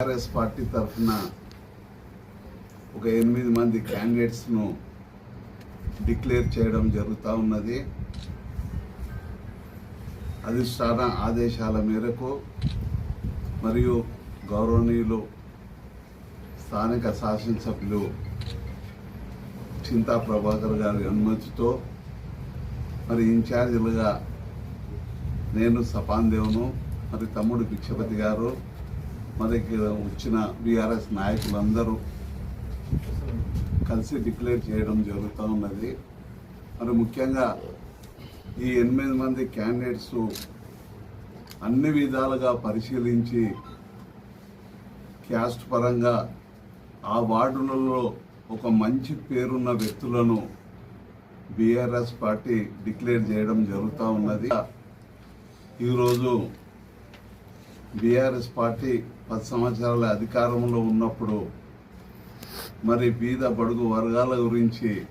TRS party తరఫున ఒక ఎనిమిది మంది క్యాండిడేట్స్ను డిక్లేర్ చేయడం జరుగుతూ ఉన్నది. అధిష్టాన ఆదేశాల మేరకు మరియు గౌరవనీయులు స్థానిక శాసనసభ్యులు చింతా ప్రభాకర్ గారి అనుమతితో మరి ఇన్ఛార్జీలుగా నేను సపాన్ దేవును మరి తమ్ముడు భిక్షపతి గారు మరి దగ్గర వచ్చిన బీఆర్ఎస్ నాయకులందరూ కలిసి డిక్లేర్ చేయడం జరుగుతూ ఉన్నది. మరి ముఖ్యంగా ఈ ఎనిమిది మంది క్యాండిడేట్స్ అన్ని విధాలుగా పరిశీలించి క్యాస్ట్ పరంగా ఆ వార్డులలో ఒక మంచి పేరున్న వ్యక్తులను బీఆర్ఎస్ పార్టీ డిక్లేర్ చేయడం జరుగుతూ ఉన్నది. ఈరోజు బీఆర్ఎస్ పార్టీ పది సంవత్సరాల అధికారంలో ఉన్నప్పుడు మరి బీద బడుగు వర్గాల గురించి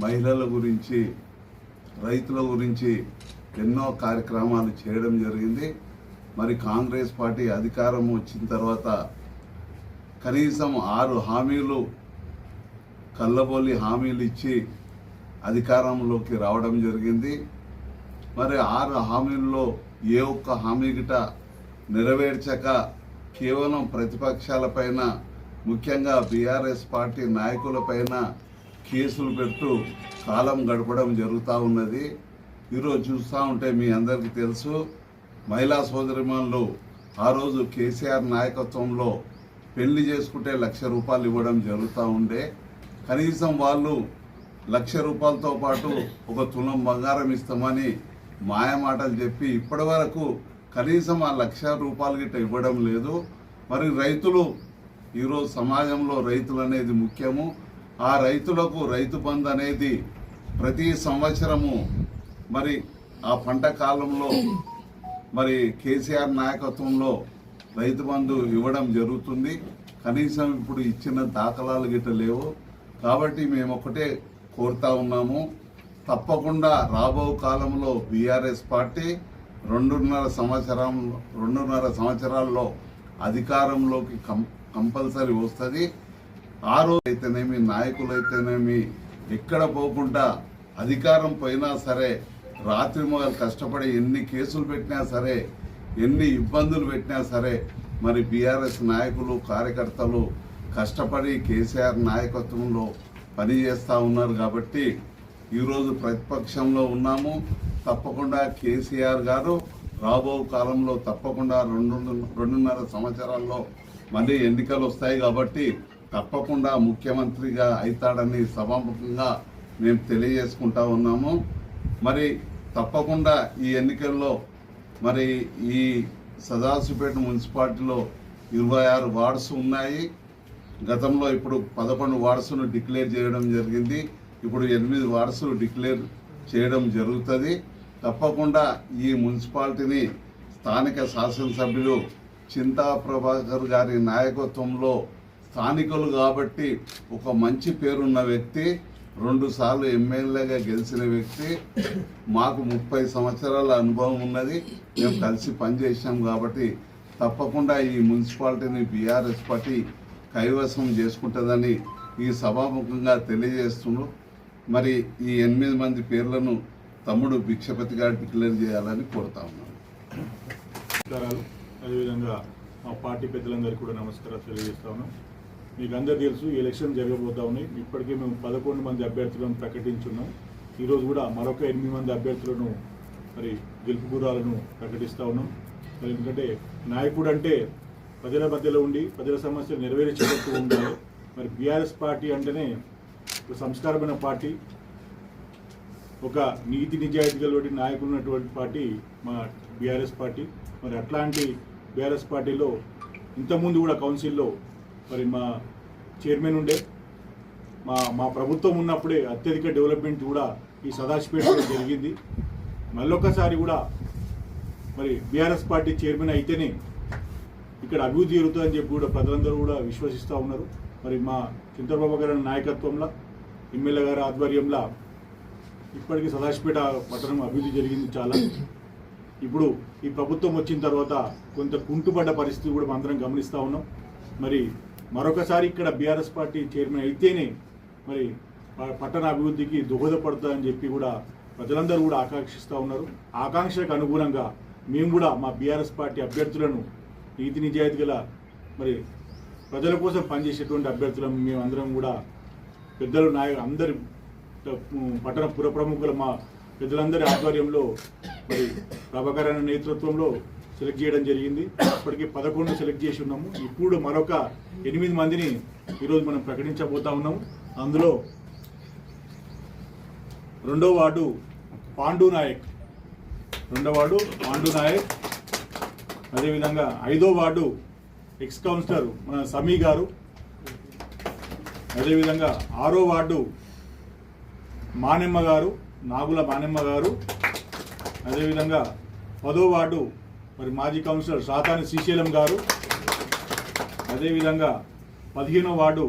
మహిళల గురించి రైతుల గురించి ఎన్నో కార్యక్రమాలు చేయడం జరిగింది. మరి కాంగ్రెస్ పార్టీ అధికారం వచ్చిన తర్వాత కనీసం ఆరు హామీలు కళ్ళబొల్లి హామీలు ఇచ్చి అధికారంలోకి రావడం జరిగింది. మరి ఆరు హామీల్లో ఏ ఒక్క హామీ గిట నెరవేర్చక కేవలం ప్రతిపక్షాలపైన ముఖ్యంగా బీఆర్ఎస్ పార్టీ నాయకులపైన కేసులు పెడుతూ కాలం గడపడం జరుగుతూ ఉన్నది. ఈరోజు చూస్తూ ఉంటే మీ అందరికీ తెలుసు మహిళా సోదరిమణులు ఆ రోజు కేసీఆర్ నాయకత్వంలో పెళ్ళి చేసుకుంటే లక్ష రూపాయలు ఇవ్వడం జరుగుతూ ఉండే. కనీసం వాళ్ళు లక్ష రూపాయలతో పాటు ఒక తులం బంగారం ఇస్తామని మాయమాటలు చెప్పి ఇప్పటి వరకు కనీసం ఆ లక్ష రూపాయలు గిట్ట ఇవ్వడం లేదు. మరి రైతులు ఈరోజు సమాజంలో రైతులు అనేది ముఖ్యము. ఆ రైతులకు రైతు బంధు అనేది ప్రతి సంవత్సరము మరి ఆ పంట కాలంలో మరి కేసీఆర్ నాయకత్వంలో రైతు బంధు ఇవ్వడం జరుగుతుంది. కనీసం ఇప్పుడు ఇచ్చిన దాఖలాలు గిట్ట లేవు. కాబట్టి మేము ఒకటే కోరుతా ఉన్నాము. తప్పకుండా రాబో కాలంలో బీఆర్ఎస్ పార్టీ రెండున్నర సంవత్సరం రెండున్నర సంవత్సరాల్లో అధికారంలోకి కం కంపల్సరీ వస్తుంది. ఆ రోజు అయితేనేమి నాయకులు అయితేనేమి ఎక్కడ పోకుండా అధికారం పోయినా సరే రాత్రి మొగలు కష్టపడి ఎన్ని కేసులు పెట్టినా సరే ఎన్ని ఇబ్బందులు పెట్టినా సరే మరి బీఆర్ఎస్ నాయకులు కార్యకర్తలు కష్టపడి కేసీఆర్ నాయకత్వంలో పనిచేస్తూ ఉన్నారు కాబట్టి ఈరోజు ప్రతిపక్షంలో ఉన్నాము. తప్పకుండా కేసీఆర్ గారు రాబో కాలంలో తప్పకుండా రెండు రెండున్నర సంవత్సరాల్లో మళ్ళీ ఎన్నికలు వస్తాయి కాబట్టి తప్పకుండా ముఖ్యమంత్రిగా అవుతాడని సభాముఖంగా మేము తెలియజేసుకుంటా ఉన్నాము. మరి తప్పకుండా ఈ ఎన్నికల్లో మరి ఈ సదాశివపేట మున్సిపాలిటీలో ఇరవై ఆరు వార్డ్స్ ఉన్నాయి. గతంలో ఇప్పుడు పదకొండు వార్డ్స్ను డిక్లేర్ చేయడం జరిగింది. ఇప్పుడు ఎనిమిది వార్డ్స్ డిక్లేర్ చేయడం జరుగుతుంది. తప్పకుండా ఈ మున్సిపాలిటీని స్థానిక శాసనసభ్యులు చింతా ప్రభాకర్ గారి నాయకత్వంలో స్థానికులు కాబట్టి ఒక మంచి పేరున్న వ్యక్తి రెండుసార్లు ఎమ్మెల్యేగా గెలిచిన వ్యక్తి మాకు ముప్పై సంవత్సరాల అనుభవం ఉన్నది. మేము కలిసి పనిచేసాం కాబట్టి తప్పకుండా ఈ మున్సిపాలిటీని బీఆర్ఎస్ పార్టీ కైవసం చేసుకుంటుందని ఈ సభాముఖంగా తెలియజేస్తున్నాం మరి ఈ ఎనిమిది మంది పేర్లను తమ్ముడు భిక్షపతి గారు డిక్లేర్ చేయాలని కోరుతా ఉన్నాను. నమస్కారాలు. అదేవిధంగా మా పార్టీ పెద్దలందరికీ కూడా నమస్కారాలు తెలియజేస్తా ఉన్నాం. మీకు అందరు తెలుసు ఈ ఎలక్షన్ జరగబోతా ఉన్నాయి. ఇప్పటికే మేము పదకొండు మంది అభ్యర్థులను ప్రకటించున్నాం. ఈరోజు కూడా మరొక ఎనిమిది మంది అభ్యర్థులను మరి గెలుపు గురాలను ప్రకటిస్తా ఉన్నాం. మరి ఎందుకంటే నాయకుడు అంటే ప్రజల మధ్యలో ఉండి ప్రజల సమస్యలు నెరవేర్చేటట్టు ఉండాలి. మరి బీఆర్ఎస్ పార్టీ అంటేనే సంస్కారమైన పార్టీ ఒక నీతి నిజాయితీగా నాయకులు ఉన్నటువంటి పార్టీ మా బీఆర్ఎస్ పార్టీ. మరి అట్లాంటి బీఆర్ఎస్ పార్టీలో ఇంతకుముందు కూడా కౌన్సిల్లో మరి మా చైర్మన్ ఉండే. మా మా ప్రభుత్వం ఉన్నప్పుడే అత్యధిక డెవలప్మెంట్ కూడా ఈ సదాశివపేటలో జరిగింది. మళ్ళొకసారి కూడా మరి బీఆర్ఎస్ పార్టీ చైర్మన్ అయితేనే ఇక్కడ అభివృద్ధి జరుగుతుందని చెప్పి కూడా ప్రజలందరూ కూడా విశ్వసిస్తూ ఉన్నారు. మరి మా చంద్రబాబు గారి నాయకత్వంలో ఎమ్మెల్యే గారి ఆధ్వర్యంలో ఇప్పటికీ సదాశివపేట పట్టణం అభివృద్ధి జరిగింది చాలా. ఇప్పుడు ఈ ప్రభుత్వం వచ్చిన తర్వాత కొంత కుంటుపడ్డ పరిస్థితి కూడా అందరం గమనిస్తూ ఉన్నాం. మరి మరొకసారి ఇక్కడ బీఆర్ఎస్ పార్టీ చైర్మన్ అయితేనే మరి ప- పట్టణ అభివృద్ధికి దోహదపడతాయని చెప్పి కూడా ప్రజలందరూ కూడా ఆకాంక్షిస్తూ ఉన్నారు. ఆకాంక్షకు అనుగుణంగా మేము కూడా మా బీఆర్ఎస్ పార్టీ అభ్యర్థులను నీతి నిజాయితీ గల మరి ప్రజల కోసం పనిచేసేటువంటి అభ్యర్థులను మేము అందరం కూడా పెద్దలు నాయ అందరి పట్టణ పుర ప్రముఖుల మా పెద్దలందరి ఆధ్వర్యంలో మరి ప్రభాకర్ అన్న నేతృత్వంలో సెలెక్ట్ చేయడం జరిగింది. ఇప్పటికీ పదకొండు సెలెక్ట్ చేసి ఉన్నాము. ఇప్పుడు మరొక ఎనిమిది మందిని ఈరోజు మనం ప్రకటించబోతా ఉన్నాము. అందులో రెండో వార్డు పాండు నాయక్. రెండో వార్డు పాండు నాయక్. అదేవిధంగా ఐదో వార్డు ఎక్స్ కౌన్సిలర్ మన సమీ గారు. అదేవిధంగా ఆరో వార్డు మానెమ్మ గారు నాగుల మానెమ్మ గారు అదేవిధంగా పదో వార్డు మరి మాజీ కౌన్సిలర్ సాతాని శ్రీశైలం గారు అదేవిధంగా పదిహేనో వార్డు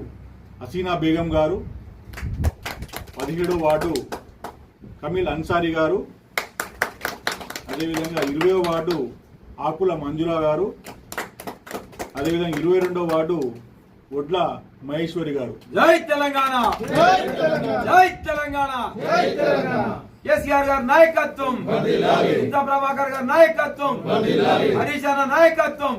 హసీనా బేగం గారు పదిహేడో వార్డు కమిల్ అన్సారీ గారు అదేవిధంగా ఇరవయో వార్డు ఆకుల మంజుల గారు అదేవిధంగా ఇరవై రెండో వార్డు ఒడ్ల మహేశ్వరి గారు. జై తెలంగాణ! జై తెలంగాణ! కేసీఆర్ గారి నాయకత్వం! ఇంత ప్రభాకర్ గారి నాయకత్వం! హరీష్ అన్న నాయకత్వం!